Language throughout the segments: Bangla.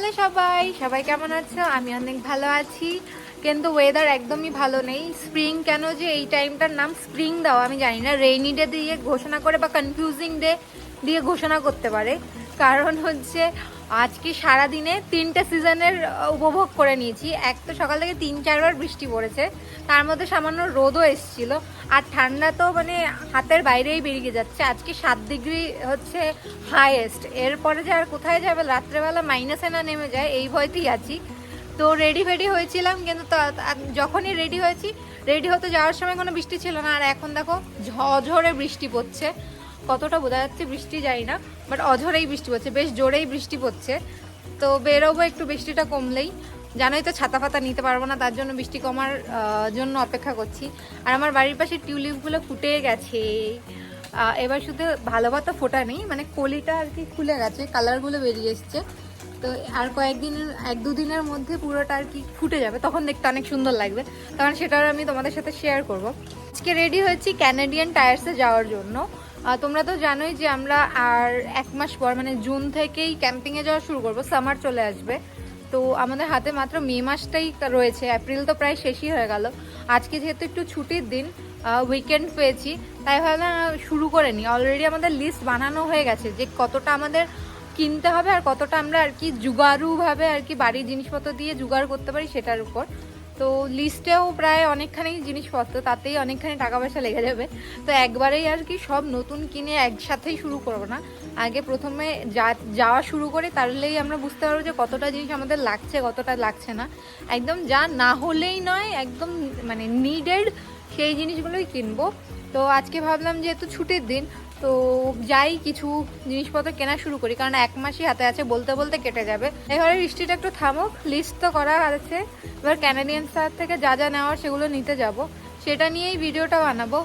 হ্যালো সবাই সবাই কেমন আছো? আমি অনেক ভালো আছি। কিন্তু ওয়েদার একদমই ভালো নেই। স্প্রিং কেন যে এই টাইমটার নাম স্প্রিং দাও, আমি জানি না। রেইনি ডে দিয়ে ঘোষণা করে বা কনফিউজিং ডে দিয়ে ঘোষণা করতে পারে। কারণ হচ্ছে আজকে সারা দিনে তিনটে সিজনের উপভোগ করে নিয়েছি। এক তো সকাল থেকে তিন, চারবার বৃষ্টি পড়েছে। তার মধ্যে সামান্য রোদও এসেছিল। আর ঠান্ডা তো মানে হাতের বাইরেই বেরিয়ে যাচ্ছে। আজকে সাত ডিগ্রি হচ্ছে হাইয়েস্ট এরপরে যে আর কোথায় যাবে? রাত্রেবেলা মাইনাসে না নেমে যায়, এই ভয়তেই আছি। তো রেডি ফেডি হয়েছিলাম, কিন্তু যখনই রেডি হয়েছি রেডি হতে যাওয়ার সময় কোনো বৃষ্টি ছিল না। আর এখন দেখো ঝড়ে বৃষ্টি পড়ছে। কতটা বোঝা যাচ্ছে বৃষ্টি যাই না বাট অঝরেই বৃষ্টি পড়ছে, বেশ জোরেই বৃষ্টি পড়ছে। তো বেরোবো একটু, বৃষ্টিটা কমলেই। জানোই তো ছাতা ফাতা নিতে পারব না, তার জন্য বৃষ্টি কমার জন্য অপেক্ষা করছি। আর আমার বাড়ির পাশে টিউলিপগুলো ফুটে গেছে। এবার শুধু ভালো ভাতা ফোটা নেই মানে কলিটা আর কি খুলে গেছে, কালারগুলো বেরিয়ে এসছে। তো আর কয়েকদিনের এক দুদিনের মধ্যে পুরোটা আর কি ফুটে যাবে, তখন দেখতে অনেক সুন্দর লাগবে। তখন সেটাও আমি তোমাদের সাথে শেয়ার করব। আজকে রেডি হয়েছি ক্যানাডিয়ান টায়ার্সে যাওয়ার জন্য। তোমরা তো জানোই যে আমরা আর এক মাস পর মানে জুন থেকেই ক্যাম্পিংয়ে যাওয়া শুরু করব। সামার চলে আসবে। তো আমাদের হাতে মাত্র মে মাসটাই রয়েছে। এপ্রিল তো প্রায় শেষই হয়ে গেল। আজকে যেহেতু একটু ছুটির দিন উইকেন্ড পেয়েছি, তাই ভাবলাম শুরু করে নিই। অলরেডি আমাদের লিস্ট বানানো হয়ে গেছে যে কতটা আমাদের কিনতে হবে আর কতটা আমরা আর কি জুগারুভাবে আর কি বাড়ির জিনিসপত্র দিয়ে জোগাড় করতে পারি সেটার উপর। তো লিস্টেও প্রায় অনেকখানি জিনিসপত্র, তাতেই অনেকখানি টাকা পয়সা লেগে যাবে। তো একবারেই আর কি সব নতুন কিনে একসাথেই শুরু করব না। আগে প্রথমে যা- যাওয়া শুরু করি, তাহলেই আমরা বুঝতে পারব যে কতটা জিনিস আমাদের লাগছে, কতটা লাগছে না। একদম যা না হলেই নয়, একদম মানে নিডেড সেই জিনিসগুলোই কিনবো। তো আজকে ভাবলাম যেহেতু ছুটির দিন তো যাই, কিছু জিনিসপত্র কেনা শুরু করি, কারণ এক মাসই হাতে আছে, বলতে বলতে কেটে যাবে। এবারে বৃষ্টিটা একটু থামুক লিস্ট তো করা আছে। এবার ক্যানাডিয়ান স্টার থেকে যা যা নেওয়ার সেগুলো নিতে যাব। সেটা নিয়েই ভিডিওটা বানাবো।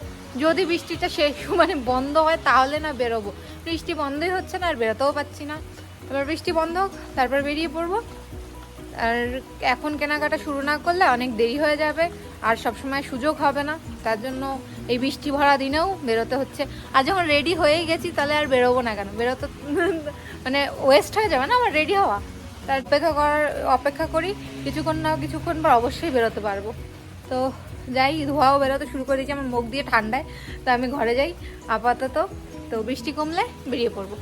যদি বৃষ্টিটা শেষ মানে বন্ধ হয়, তাহলে না বেরোবো। বৃষ্টি বন্ধই হচ্ছে না, আর বেরোতেও পাচ্ছি না। এবার বৃষ্টি বন্ধ হোক, তারপর বেরিয়ে পড়ব। আর এখন কেনাকাটা শুরু না করলে অনেক দেরি হয়ে যাবে, আর সব সময় সুযোগ হবে না। তার জন্য এই বৃষ্টি ভরা দিনেও বেরোতে হচ্ছে। আর যখন রেডি হয়ে গেছি, তাহলে আর বেরোবো না কেন? বেরোতে মানে ওয়েস্ট হয়ে যাবে না? আমার রেডি হওয়া। তার অপেক্ষা করার, অপেক্ষা করি। কিছুক্ষণ না কিছুক্ষণ পর অবশ্যই বেরোতে পারব। তো যাই, ধোয়াও বেরোতে শুরু করে দিয়েছি। আমার মুখ দিয়ে ঠান্ডায়। তো আমি ঘরে যাই, আপাতত। তো বৃষ্টি কমলে বেরিয়ে পড়ব।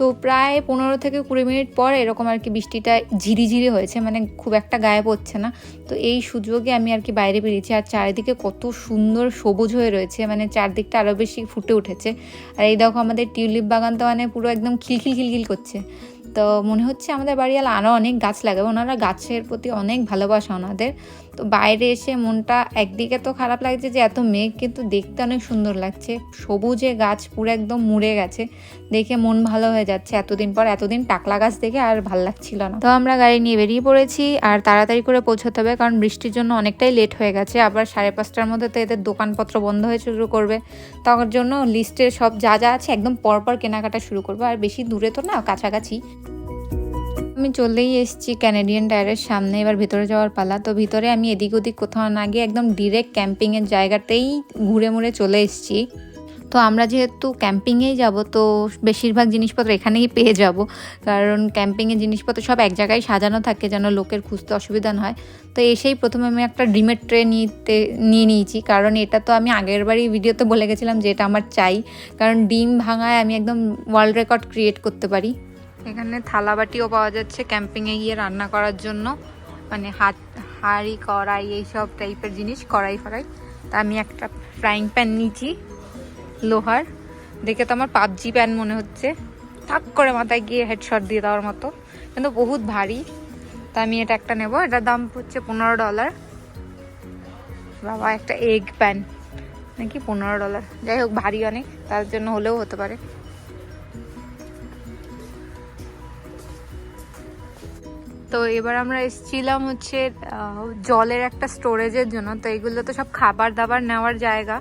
তো প্রায় পনেরো থেকে কুড়ি মিনিট পর এরকম আর কি বৃষ্টিটা ঝিরিঝিরি হয়েছে মানে খুব একটা গায়ে পড়ছে না। তো এই সুযোগে আমি আর কি বাইরে বেরিয়েছি। আর চারিদিকে কত সুন্দর সবুজ হয়ে রয়েছে মানে চারদিকটা আরও বেশি ফুটে উঠেছে। আর এই দেখো আমাদের টিউলিপ বাগান তো মানে পুরো একদম খিলখিল খিলখিল করছে। তো মনে হচ্ছে আমাদের বাড়িওয়াল আরও অনেক গাছ লাগাবে। ওনারা গাছের প্রতি অনেক ভালোবাসা ওনাদের। তো বাইরে এসে মনটা একদিকে তো খারাপ লাগছে যে এত মেঘ, কিন্তু দেখতে অনেক সুন্দর লাগছে। সবুজে গাছ পুরো একদম মুড়ে গেছে। দেখে মন ভালো হয়ে যাচ্ছে। এতদিন পর এতদিন টাকলা গাছ দেখে আর ভালো লাগছিল না। তো আমরা গাড়ি নিয়ে বেরিয়ে পড়েছি আর তাড়াতাড়ি করে পৌঁছতে হবে, কারণ বৃষ্টির জন্য অনেকটাই লেট হয়ে গেছে। আবার সাড়ে পাঁচটার মধ্যে তো এদের দোকানপত্র বন্ধ হয়ে শুরু করবে। তার জন্য লিস্টের সব যা যা আছে একদম পরপর কেনাকাটা শুরু করব। আর বেশি দূরে তো না, কাছাকাছি। আমি চলেই এসেছি ক্যানাডিয়ান টায়ারের সামনে, এবার ভিতরে যাওয়ার পালা। তো ভিতরে আমি এদিক ওদিক কোথাও না গিয়ে একদম ডিরেক্ট ক্যাম্পিংয়ের জায়গাতেই ঘুরে মুড়ে চলে এসেছি। তো আমরা যেহেতু ক্যাম্পিংয়েই যাব, তো বেশিরভাগ জিনিসপত্র এখানেই পেয়ে যাব। কারণ ক্যাম্পিংয়ের জিনিসপত্র সব এক জায়গায় সাজানো থাকে যেন লোকের খুঁজতে অসুবিধা না হয়। তো এসেই প্রথমে আমি একটা ডিমের ট্রে নিতে, নিয়ে নিয়েছি। কারণ এটা তো আমি আগের বারই ভিডিওতে বলে গেছিলাম যে এটা আমার চাই। কারণ ডিম ভাঙায় আমি একদম ওয়ার্ল্ড রেকর্ড ক্রিয়েট করতে পারি। এখানে থালা বাটিও পাওয়া যাচ্ছে ক্যাম্পিংয়ে গিয়ে রান্না করার জন্য। মানে হাত, হাঁড়ি, কড়াই, এইসব টাইপের জিনিস, কড়াই ফড়াই। তা আমি একটা ফ্রাইং প্যান নিয়েছি, লোহার। দেখে তো আমার পাবজি প্যান মনে হচ্ছে। থাক করে মাথায় গিয়ে হেডশট দিয়ে দেওয়ার মতো। কিন্তু বহুত ভারী। তা আমি এটা একটা নেব। এটার দাম হচ্ছে পনেরো ডলার বাবা, একটা এগ প্যান নাকি পনেরো ডলার যাই হোক, ভারী অনেক। তার জন্য হলেও হতে পারে। তো এবার আমরা এসেছিলাম হচ্ছে জলের একটা স্টোরেজের জন্য। তো এগুলো তো সব খাবার দাবার নেওয়ার জায়গা।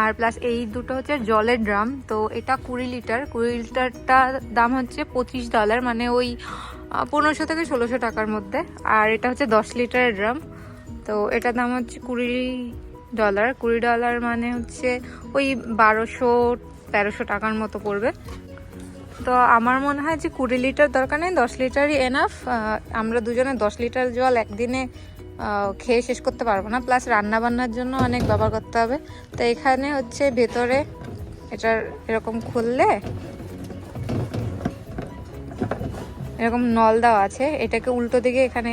আর প্লাস এই দুটো হচ্ছে জলের ড্রাম। তো এটা কুড়ি লিটার। কুড়ি লিটারটা দাম হচ্ছে পঁচিশ ডলার মানে ওই পনেরোশো থেকে ষোলোশো টাকার মধ্যে। আর এটা হচ্ছে দশ লিটারের ড্রাম। তো এটার দাম হচ্ছে কুড়ি ডলার কুড়ি ডলার মানে হচ্ছে ওই বারোশো তেরোশো টাকার মতো পড়বে। তো আমার মনে হয় যে কুড়ি লিটার দরকার নেই, দশ লিটারই এনাফ আমরা দুজনে দশ লিটার জল একদিনে খেয়ে শেষ করতে পারব না। প্লাস রান্না বান্নার জন্য অনেক ব্যবহার করতে হবে। তো এখানে হচ্ছে ভেতরে এটার এরকম খুললে এরকম নল দেওয়া আছে। এটাকে উল্টো দিকে এখানে,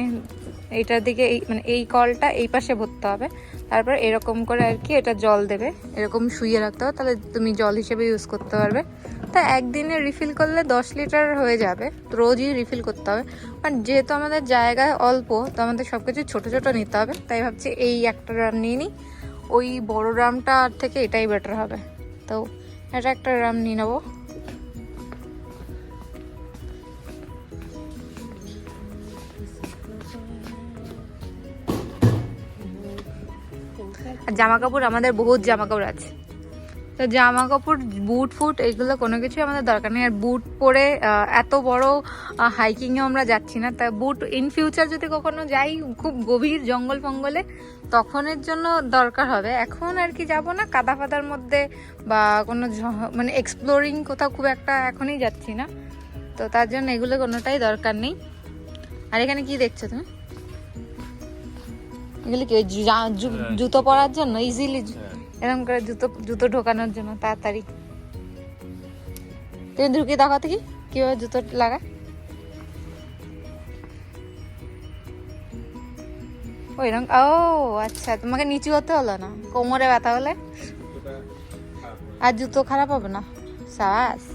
এইটার দিকে এই মানে এই কলটা এই পাশে ভরতে হবে। তারপর এরকম করে আর কি এটা জল দেবে। এরকম শুয়ে রাখতে হবে, তাহলে তুমি জল হিসেবে ইউজ করতে পারবে। তা একদিনে রিফিল করলে দশ লিটার হয়ে যাবে, রোজই রিফিল করতে হবে। আর যেহেতু আমাদের জায়গায় অল্প, তো আমাদের সব কিছু ছোটো ছোটো নিতে হবে, তাই ভাবছি এই একটা ড্রাম নিয়ে নিই ওই বড় ড্রামটা থেকে এটাই বেটার হবে। তো এটা একটা ড্রাম নিয়ে নেব। আর জামা কাপড় আমাদের বহুত জামা কাপড় আছে। তো জামা কাপড় বুট ফুট, এগুলো কোনো কিছুই আমাদের দরকার নেই। আর বুট পরে এত বড় হাইকিংয়ে আমরা যাচ্ছি না। তা বুট ইন ফিউচার যদি কখনো যাই, খুব গভীর জঙ্গল ফঙ্গলে, তখনের জন্য দরকার হবে। এখন আর কি যাব না কাদা ফাদার মধ্যে বা কোনো মানে এক্সপ্লোরিং কোথাও খুব একটা এখনই যাচ্ছি না। তো তার জন্য এগুলো কোনোটাই দরকার নেই। আর এখানে কি দেখছ তুমি? এগুলো কি ওই জু- জুতো পরার জন্য? ইজিলি এরকম করে জুতো জুতো ঢোকানোর জন্য তাড়াতাড়ি। তুমি ঢুকিয়ে দেখি কীভাবে জুতো লাগায়? ওই রকম ও আচ্ছা তোমাকে নিচু হতে হলো না? কোমরে ব্যথা হলে। আর জুতো খারাপ হবে না? সাবাস।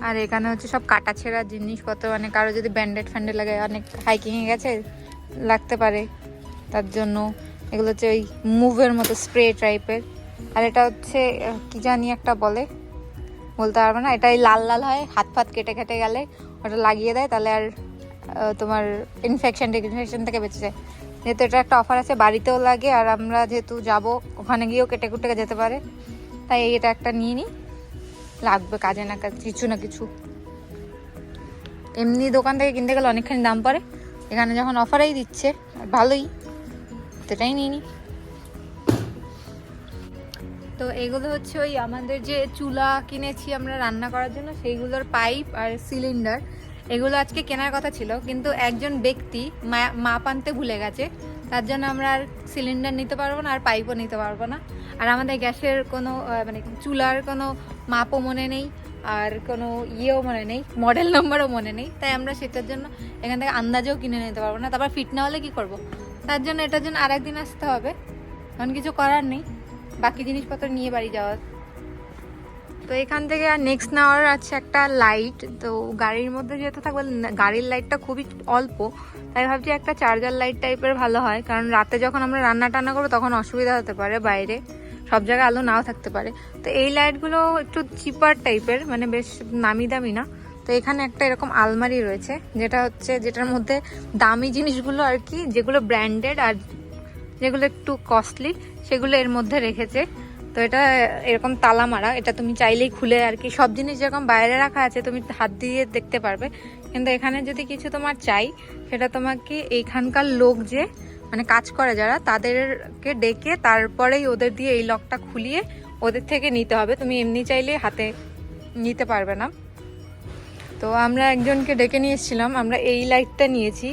আর এখানে হচ্ছে সব কাটা ছেঁড়া জিনিসপত্র মানে কারও যদি ব্যান্ডেড ফ্যান্ডেড লাগে, অনেক হাইকিংয়ে গেছে, লাগতে পারে। তার জন্য এগুলো হচ্ছে ওই মুভের মতো স্প্রে টাইপের আর এটা হচ্ছে, কি জানি একটা বলে, বলতে পারব না। এটা লাল লাল হয়, হাত ফাত কেটে কেটে গেলে, ওটা লাগিয়ে দেয়, তাহলে আর তোমার ইনফেকশন ইনফেকশন থেকে বেঁচে যায়। যেহেতু এটা একটা অফার আছে, বাড়িতেও লাগে, আর আমরা যেহেতু যাব, ওখানে গিয়েও কেটে কুটে যেতে পারে। তাই এটা একটা নিয়ে নিই। লাগবে, কাজে না কাজ, কিছু না কিছু। এমনি দোকান থেকে কিনতে গেলে অনেকখানি দাম পড়ে। এখানে যখন অফারেই দিচ্ছে আর ভালোই সেটাই নিয়ে তো এগুলো হচ্ছে ওই আমাদের যে চুলা কিনেছি আমরা রান্না করার জন্য, সেইগুলোর পাইপ আর সিলিন্ডার। এগুলো আজকে কেনার কথা ছিল, কিন্তু একজন ব্যক্তি মা- মাপ আনতে ভুলে গেছে। তার জন্য আমরা আর সিলিন্ডার নিতে পারব না আর পাইপও নিতে পারব না। আর আমাদের গ্যাসের কোনো মানে চুলার কোনো মাপও মনে নেই, আর কোনো ইয়েও মনে নেই মডেল নাম্বারও মনে নেই। তাই আমরা সেটার জন্য এখান থেকে আন্দাজেও কিনে নিতে পারব না। তারপর ফিট না হলে কী করব? তার জন্য এটার জন্য আর একদিন আসতে হবে। কারণ কিছু করার নেই। বাকি জিনিসপত্র নিয়ে বাড়ি যাওয়ার। তো এখান থেকে আর নেক্সট নেওয়ার আছে একটা লাইট তো গাড়ির মধ্যে যেহেতু থাকবে গাড়ির লাইটটা খুবই অল্প, তাই ভাবছি একটা চার্জার লাইট টাইপের ভালো হয়, কারণ রাতে যখন আমরা রান্না টান্না করব তখন অসুবিধা হতে পারে বাইরে, সব জায়গায় আলো নাও থাকতে পারে। তো এই লাইটগুলো একটু চিপার টাইপের মানে বেশ নামি দামি না। তো এখানে একটা এরকম আলমারি রয়েছে, যেটা হচ্ছে, যেটার মধ্যে দামি জিনিসগুলো আর কি, যেগুলো ব্র্যান্ডেড আর যেগুলো একটু কস্টলি সেগুলো এর মধ্যে রেখেছে। তো এটা এরকম তালা মারা, এটা তুমি চাইলেই খুলে আর কি। সব জিনিস যেরকম বাইরে রাখা আছে, তুমি হাত দিয়ে দেখতে পারবে। কিন্তু এখানে যদি কিছু তোমার চাই, সেটা তোমাকে এইখানকার লোক যে মানে কাজ করে যারা, তাদেরকে ডেকে তারপরেই ওদের দিয়ে এই লকটা খুলিয়ে ওদের থেকে নিতে হবে। তুমি এমনি চাইলে হাতে নিতে পারবে না। তো আমরা একজনকে ডেকে নিয়ে এসেছিলাম। আমরা এই লাইটটা নিয়েছি।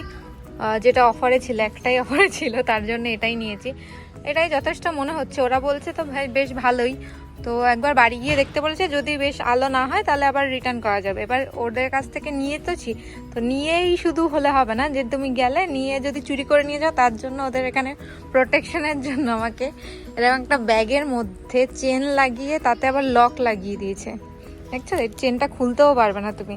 যেটা অফারে ছিল, একটাই অফারে ছিল, তার জন্য এটাই নিয়েছি। এটাই যথেষ্ট মনে হচ্ছে। ওরা বলছে তো ভাই বেশ ভালোই। তো একবার বাড়ি গিয়ে দেখতে বলেছে, যদি বেশ আলো না হয় তাহলে আবার রিটার্ন করা যাবে। এবার ওদের কাছ থেকে নিয়ে তোছি তো নিয়েই শুধু হলে হবে না, যে তুমি গেলে নিয়ে যদি চুরি করে নিয়ে যাও, তার জন্য ওদের এখানে প্রোটেকশনের জন্য আমাকে এরকম একটা ব্যাগের মধ্যে চেন লাগিয়ে তাতে আবার লক লাগিয়ে দিয়েছে। দেখছ? এই চেনটা খুলতেও পারবে না তুমি।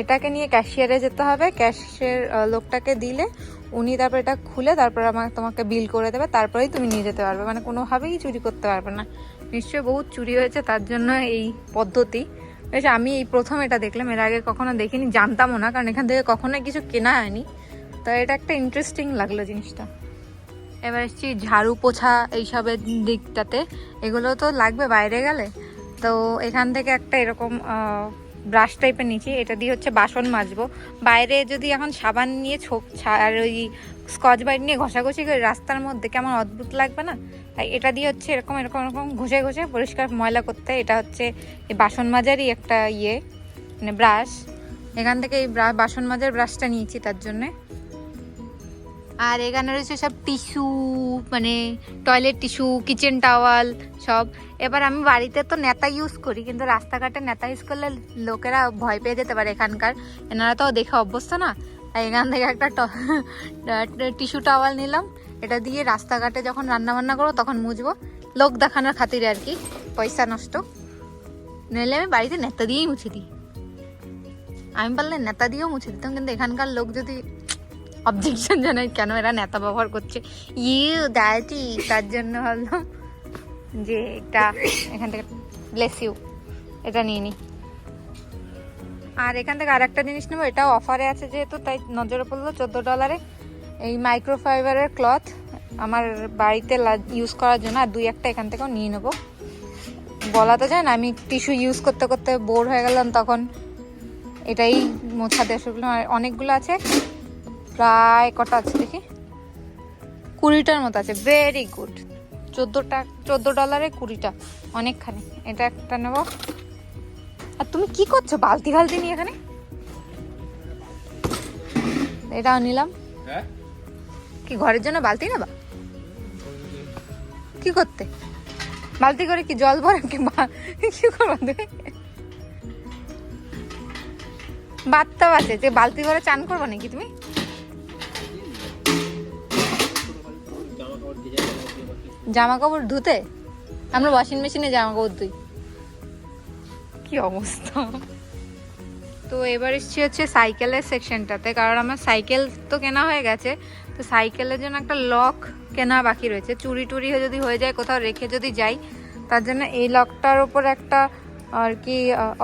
এটাকে নিয়ে ক্যাশিয়ারে যেতে হবে। ক্যাশিয়ার লোকটাকে দিলে উনি তারপর এটা খুলে তারপর আমাকে, তোমাকে বিল করে দেবে, তারপরেই তুমি নিয়ে যেতে পারবে। মানে কোনোভাবেই চুরি করতে পারবে না। নিশ্চয়ই বহুত চুরি হয়েছে, তার জন্য এই পদ্ধতি। বেশ, আমি এই প্রথম এটা দেখলাম, এর আগে কখনো দেখিনি, জানতামও না, কারণ এখান থেকে কখনোই কিছু কেনা হয়নি। তো এটা একটা ইন্টারেস্টিং লাগল জিনিসটা। এবার এসছি ঝাড়ু পোছা এইসবের দিকটাতে। এগুলো তো লাগবে বাইরে গেলে। তো এখান থেকে একটা এরকম ব্রাশ টাইপের নিচ্ছি এটা দিয়ে হচ্ছে বাসন মাজবো। বাইরে যদি এখন সাবান নিয়ে ছোপ আর ওই স্কচ বাইট নিয়ে ঘষাঘষি করে রাস্তার মধ্যে কেমন অদ্ভুত লাগবে না? তাই এটা দিয়ে হচ্ছে এরকম এরকম এরকম ঘষে ঘষে পরিষ্কার ময়লা করতে এটা হচ্ছে এই বাসন মাজারই একটা ইয়ে মানে ব্রাশ এখান থেকে এই বাসন মাজার ব্রাশটা নিয়েছি তার জন্যে। আর এখানে রয়েছে সব টিস্যু মানে টয়লেট টিস্যু কিচেন টাওয়াল সব। এবার আমি বাড়িতে তো নেতা ইউজ করি, কিন্তু রাস্তাঘাটে নেতা ইউজ করলে লোকেরা ভয় পেয়ে যেতে পারে এখানকার। এনারা তো দেখে অভ্যস্ত না। এখান থেকে একটা টিস্যু টাওয়াল নিলাম। এটা দিয়ে রাস্তাঘাটে যখন রান্না বান্না করব তখন মুছবো। লোক দেখানোর খাতিরে আর কি, পয়সা নষ্ট। নইলে আমি বাড়িতে নেতা দিয়েই মুছে দিই। আমি পারলে নেতা দিয়েও মুছে দিতাম, কিন্তু এখানকার লোক যদি অবজেকশন জানায় কেন এরা নেতা ব্যবহার করছে? ইউ দ্যাটি তার জন্য ভাবলাম যে এটা, এখান থেকে ব্লেস ইউ এটা নিয়ে নিই আর এখান থেকে আর একটা জিনিস নেব এটাও অফারে আছে যেহেতু, তাই নজরে পড়ল চোদ্দ ডলারে এই মাইক্রোফাইবারের ক্লথ আমার বাড়িতে ইউজ করার জন্য, আর দুই একটা এখান থেকেও নিয়ে নেব। বলা তো যায় না, আমি টিস্যু ইউজ করতে করতে বোর হয়ে গেলাম, তখন এটাই মোছা দিয়ে অনেকগুলো আছে। প্রায় কটা আছে দেখি? কুড়িটার মতো আছে ভেরি গুড চোদ্দোটা চোদ্দ ডলারে কুড়িটা অনেকখানি। এটা একটা নেব। আর তুমি কি করছ? বালতি ফালতি নিয়ে এখানে? এটাও নিলাম। হ্যাঁ? কি ঘরের জন্য বালতি নেবা? কি করতে? বালতি করে কি জল ভরে কি কি করব বাথটাব আছে। যে বালতি করে চান করব নাকি তুমি? জামা কাপড় ধুতে? আমরা ওয়াশিং মেশিনে জামা কাপড় ধুই। কি অবস্থা? তো এবার এসছি হচ্ছে সাইকেলের সেকশনটাতে কারণ আমার সাইকেল তো কেনা হয়ে গেছে, তো সাইকেলের জন্য একটা লক কেনা বাকি রয়েছে। চুরি টুরি যদি হয়ে যায়, কোথাও রেখে যদি যাই, তার জন্য এই লকটার ওপর একটা, আর কি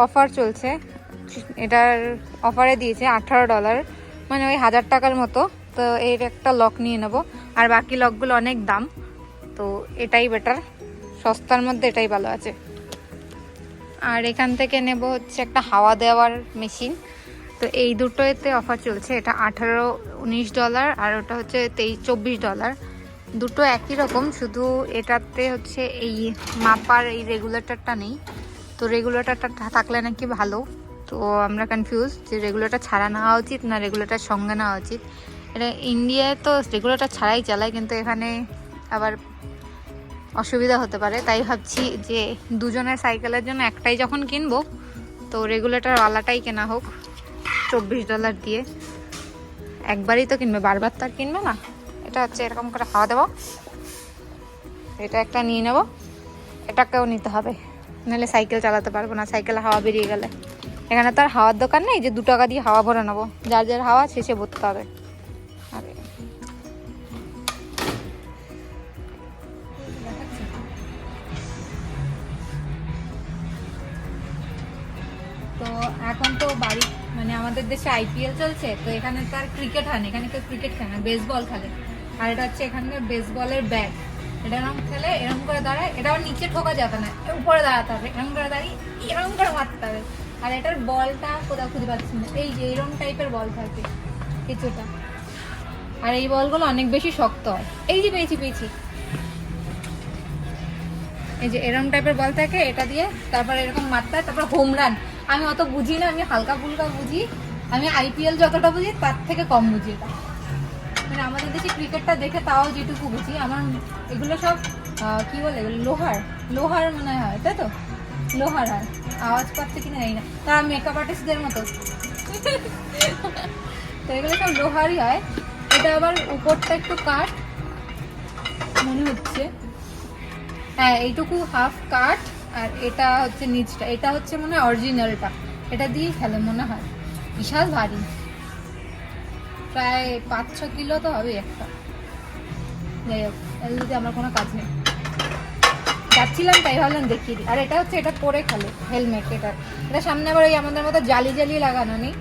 অফার চলছে। এটার অফারে দিয়েছে আঠারো ডলার মানে ওই হাজার টাকার মতো। তো এর একটা লক নিয়ে নেব। আর বাকি লকগুলো অনেক দাম। তো এটাই বেটার সস্তার মধ্যে এটাই ভালো আছে। আর এখান থেকে নেব হচ্ছে একটা হাওয়া দেওয়ার মেশিন তো এই দুটোতে অফার চলছে। এটা আঠারো, উনিশ ডলার আর ওটা হচ্ছে তেইশ, চব্বিশ ডলার দুটো একই রকম, শুধু এটাতে হচ্ছে এই মাপার এই রেগুলেটরটা নেই। তো রেগুলেটরটা থাকলে নাকি ভালো। তো আমরা কনফিউজ যে রেগুলেটর ছাড়া নেওয়া উচিত না রেগুলেটর সঙ্গে নেওয়া উচিত। এটা ইন্ডিয়ায় তো রেগুলেটর ছাড়াই চালায়, কিন্তু এখানে আবার অসুবিধা হতে পারে। তাই ভাবছি যে দুজনের সাইকেলের জন্য একটাই যখন কিনবো, তো রেগুলেটার ওয়ালাটাই কেনা হোক, চব্বিশ ডলার দিয়ে। একবারই তো কিনবে, বারবার তো আর কিনবে না। এটা হচ্ছে এরকম করে হাওয়া দেবো এটা একটা নিয়ে নেব, এটাকেও নিতে হবে। নাহলে সাইকেল চালাতে পারব না সাইকেলে হাওয়া বেরিয়ে গেলে। এখানে তো আর হাওয়ার দোকান নেই, যে দু টাকা দিয়ে হাওয়া ভরে নেব। যার যার হাওয়া শেষে ভরতে হবে। তো এখন তো বাড়ি মানে আমাদের দেশে আইপিএল চলছে, তো এখানে তো আর ক্রিকেট হয় না, এখানে কেউ ক্রিকেট খেলে না বেসবল খেলে। আর এটা হচ্ছে এখানকার বেসবলের ব্যাট এটা এরকম খেলে এরকম করে দাঁড়ায়, এটা নিচে ঠোকা যাবে না উপরে দাঁড়াতে হবে এরকম করে দাঁড়িয়ে এরকম করে মারতে হবে। আর এটার বলটা কোথাও খুঁজে পাচ্ছি না। এই যে এরকম টাইপের বল থাকে কিছুটা। আর এই বলগুলো অনেক বেশি শক্ত হয়। এই যে পেয়েছি পেয়েছি। এই যে এরকম টাইপের বল থাকে, এটা দিয়ে তারপর এরকম মারতে হয়, তারপর হোম রান আমি অত বুঝি না, আমি হালকা ফুলকা বুঝি। আমি আইপিএল যতটা বুঝি, তার থেকে কম বুঝি এটা। মানে আমাদের দেশে ক্রিকেটটা দেখে তাও যেটুকু বুঝি, আমার এগুলো সব কি বলে এগুলো, লোহার লোহার মনে হয়, তাই তো? লোহার হয়, আওয়াজ পাচ্ছে কিনা জানি না। তারা মেকআপ আর্টিস্টদের মতো। তো এগুলো সব লোহারই হয়। এটা আবার উপরটা একটু কাঠ, মনে হচ্ছে। হ্যাঁ এইটুকু হাফ কাট আর এটা হচ্ছে নিচটা। এটা হচ্ছে মনে হয় অরিজিনালটা এটা দিয়েই খেলে মনে হয়। বিশাল ভারী। প্রায় পাঁচ ছ কিলো তো হবে একটা। যাই হোক যদি আমার কোনো কাজ নেই। যাচ্ছিলাম তাই ভাবলাম দেখিয়ে দিই। আর এটা হচ্ছে, এটা পরে খেলে হেলমেট এটা। এটা সামনে আবার ওই আমাদের মতো জালি জালি লাগানো নেই।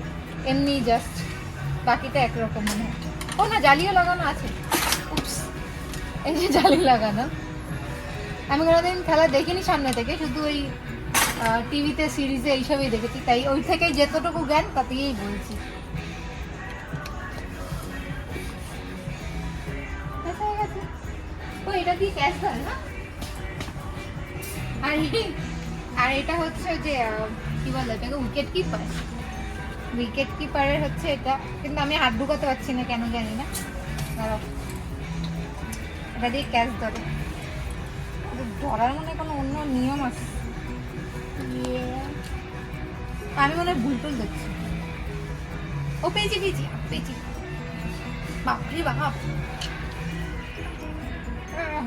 এমনি জাস্ট বাকিটা একরকম মনে হয়। ও না, জালিও লাগানো আছে। এই যে জালি লাগানো। আমি কোনোদিন খেলা দেখিনি সামনে থেকে, শুধু ওই টিভিতে সিরিজে এইসবই দেখেছি। তাই ওই থেকেই যতটুকু জ্ঞান, তাতেই বলছি। ও, এটা না? আর আর এটা হচ্ছে যে কি বলে এটাকে উইকেট কিপার উইকেট কিপারের হচ্ছে এটা, কিন্তু আমি হাত ঢুকাতে পারছি না, কেন জানি না। এটা দিয়ে ক্যাচ ধরে। ধরার মানে কোনো অন্য নিয়ম আছে। আমি মনে হয় ভুল টুল দেখছি। ও পেয়েছি পেয়েছি পেয়েছি। বাপরে বাপ।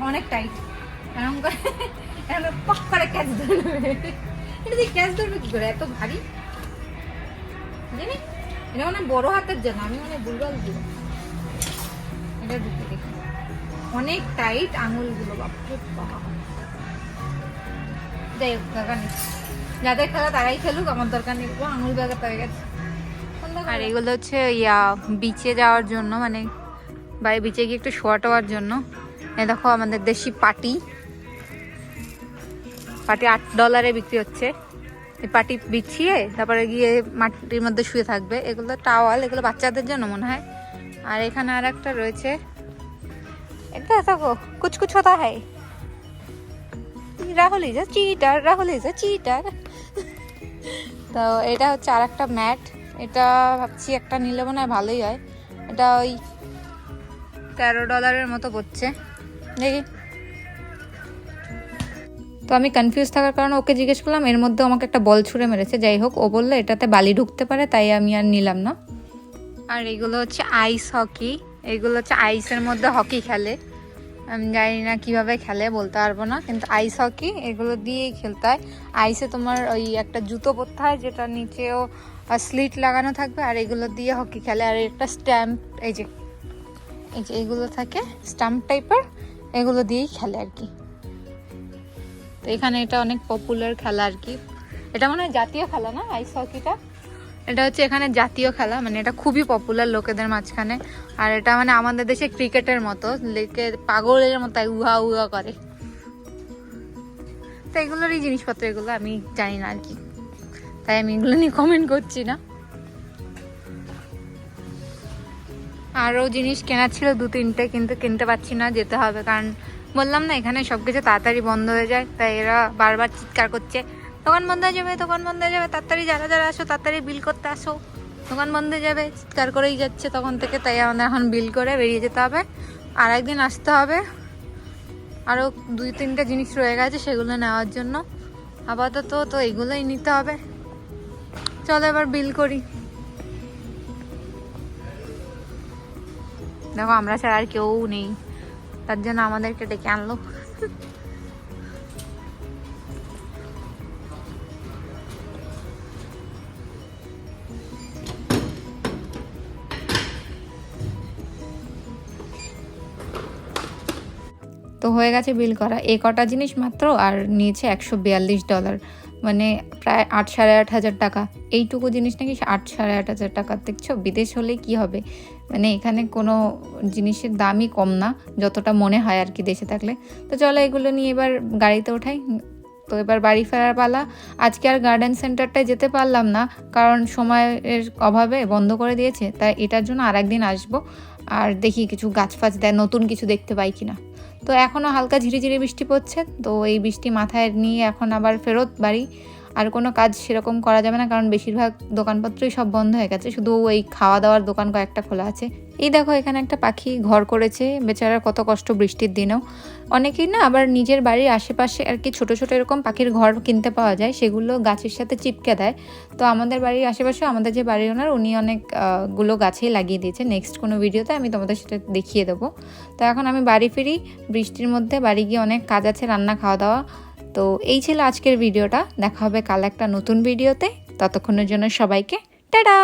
অনেক টাইট এরকম করে এরকম পক করে ক্যাচ ধরবে। এটা দিয়ে ক্যাচ ধরবে কি করে? এত ভারী? জানি। এটা মানে বড় হাতের জন্য আমি মানে ভুলভাল দিব এটা ঢুকে দেখি। অনেক টাইট আঙুলগুলো বাপরে বাপ। যাই হোক দরকার নেই। যাদের খেলা তারাই খেলুক, আমার দরকার নেই। আঙুল ব্যাগের হয়ে গেছে। আর এগুলো হচ্ছে, ইয়া বিচে যাওয়ার জন্য মানে বাইরে বিচে গিয়ে একটু শোয়া টোয়ার জন্য। এ দেখো, আমাদের দেশি পাটি। পাটি আট ডলারে বিক্রি হচ্ছে। এই পাটি বিছিয়ে, তারপরে গিয়ে মাটির মধ্যে শুয়ে থাকবে। এগুলো টাওয়াল এগুলো বাচ্চাদের জন্য মনে হয়। আর এখানে আর একটা রয়েছে। এটা দেখো Kuch Kuch Hota Hai Rahul is a cheater Rahul is a cheater তো এটা হচ্ছে আর একটা ম্যাট। এটা ভাবছি একটা নিলে মনে হয় ভালোই হয়। এটা ওই তেরো ডলারের মতো পড়ছে। দেখি। তো আমি কনফিউজ থাকার কারণে ওকে জিজ্ঞেস করলাম, এর মধ্যে আমাকে একটা বল ছুঁড়ে মেরেছে। যাই হোক, ও বলল, এটাতে বালি ঢুকতে পারে, তাই আমি আর নিলাম না। আর এগুলো হচ্ছে আইস হকি এগুলো হচ্ছে আইসের মধ্যে হকি খেলে। আমি জানি না কীভাবে খেলে, বলতে পারব না। কিন্তু আইস হকি এগুলো দিয়েই খেলতে হয়। আইসে তোমার ওই একটা জুতো পরতে হয়, যেটা নিচেও স্লিট লাগানো থাকবে, আর এগুলো দিয়ে হকি খেলে। আর একটা স্ট্যাম্প এই যে এই যে এগুলো থাকে স্ট্যাম্প টাইপের এগুলো দিয়েই খেলে আর কি। তো এখানে এটা অনেক পপুলার খেলা আর কি। এটা মনে হয় জাতীয় খেলা না আইস হকিটা এটা হচ্ছে এখানে জাতীয় খেলা মানে এটা খুবই পপুলার লোকেদের মাঝখানে। আর এটা মানে আমাদের দেশে ক্রিকেটের মতো, লেকে পাগলের মতো উহা উহা করে। তো এগুলোরই জিনিসপত্র, এগুলো আমি জানি না আর কি। তাই আমি এগুলো নিয়ে কমেন্ট করছি না। আরও জিনিস কেনার ছিল দু তিনটে, কিন্তু কিনতে পারছি না, যেতে হবে। কারণ বললাম না, এখানে সব কিছু তাড়াতাড়ি বন্ধ হয়ে যায়, তাই এরা বারবার চিৎকার করছে। দোকান বন্ধ হয়ে যাবে, দোকান বন্ধ হয়ে যাবে, তাড়াতাড়ি যারা যারা আসো, তাড়াতাড়ি বিল করতে আসো। দোকান বন্ধ হয়ে যাবে, চিৎকার করেই যাচ্ছে তখন থেকে, তাই আমাদের এখন বিল করে বেরিয়ে যেতে হবে। আর একদিন আসতে হবে। আরও দুই তিনটে জিনিস রয়ে গেছে সেগুলো নেওয়ার জন্য। আপাতত তো এগুলোই নিতে হবে। চলো এবার বিল করি। দেখো, আমরা ছাড়া আর কেউ নেই। তার জন্য আমাদেরকে ডেকে আনলো। তো হয়ে গেছে বিল করা। এ কটা জিনিস মাত্র আর নিয়েছে একশো বিয়াল্লিশ ডলার মানে প্রায় আট সাড়ে আট হাজার টাকা। এইটুকু জিনিস নাকি আট সাড়ে আট হাজার টাকা। দেখছ, বিদেশ হলে কি হবে? মানে এখানে কোনো জিনিসের দামই কম না, যতটা মনে হয় আর কি দেশে থাকলে। তো চলো এগুলো নিয়ে এবার গাড়িতে ওঠাই। তো এবার বাড়ি ফেরার পালা। আজকে আর গার্ডেন সেন্টারটায় যেতে পারলাম না, কারণ সময়ের অভাবে বন্ধ করে দিয়েছে। তাই এটার জন্য আর একদিন আসব। আর দেখি কিছু গাছ ফাছ দেয়, নতুন কিছু দেখতে পাই কিনা। তো এখনও হালকা ঝিরিঝিরি বৃষ্টি পড়ছে, তো এই বৃষ্টি মাথায় নিয়ে এখন আবার ফেরত বাড়ি। আর কোনো কাজ সেরকম করা যাবে না কারণ বেশিরভাগ দোকানপত্রই সব বন্ধ হয়ে গেছে। শুধু ওই খাওয়া দাওয়ার দোকান কয়েকটা খোলা আছে। এই দেখো এখানে একটা পাখি ঘর করেছে। বেচারার কত কষ্ট বৃষ্টির দিনেও। অনেকেই না আবার নিজের বাড়ির আশেপাশে আর কি ছোটো ছোটো এরকম পাখির ঘর কিনতে পাওয়া যায় সেগুলো গাছের সাথে চিপকে দেয়। তো আমাদের বাড়ির আশেপাশে আমাদের যে বাড়ির ওনার উনি অনেক আহ, গুলো গাছেই লাগিয়ে দিয়েছে। নেক্সট কোনো ভিডিওতে আমি তোমাদের সেটা দেখিয়ে দেবো। তো এখন আমি বাড়ি ফিরি বৃষ্টির মধ্যে বাড়ি গিয়ে অনেক কাজ আছে রান্না খাওয়া দাওয়া তো এই ছিল আজকের ভিডিওটা। দেখা হবে কাল একটা নতুন ভিডিওতে। ততক্ষণের জন্য সবাইকে, টাটা!